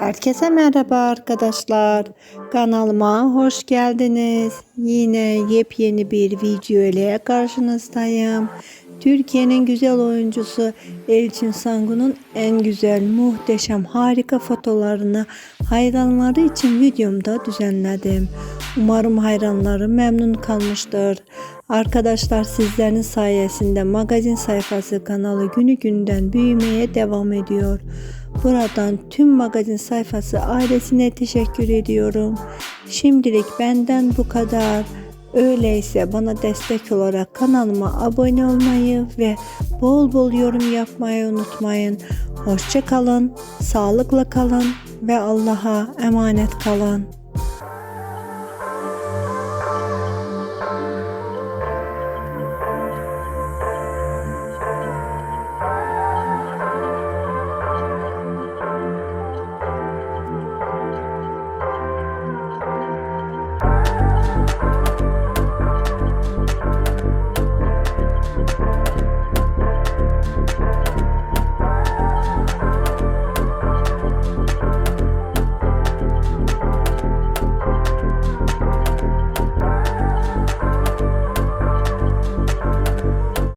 Herkese merhaba arkadaşlar. Kanalıma hoş geldiniz. Yine yepyeni bir video ile karşınızdayım. Türkiye'nin güzel oyuncusu Elçin Sangun'un en güzel, muhteşem, harika fotolarını hayranları için videomda düzenledim. Umarım hayranları memnun kalmıştır. Arkadaşlar sizlerin sayesinde magazin sayfası kanalı günü günden büyümeye devam ediyor. Buradan tüm magazin sayfası ailesine teşekkür ediyorum. Şimdilik benden bu kadar. Öyleyse bana destek olarak kanalıma abone olmayı ve bol bol yorum yapmayı unutmayın. Hoşça kalın, sağlıkla kalın ve Allah'a emanet kalın.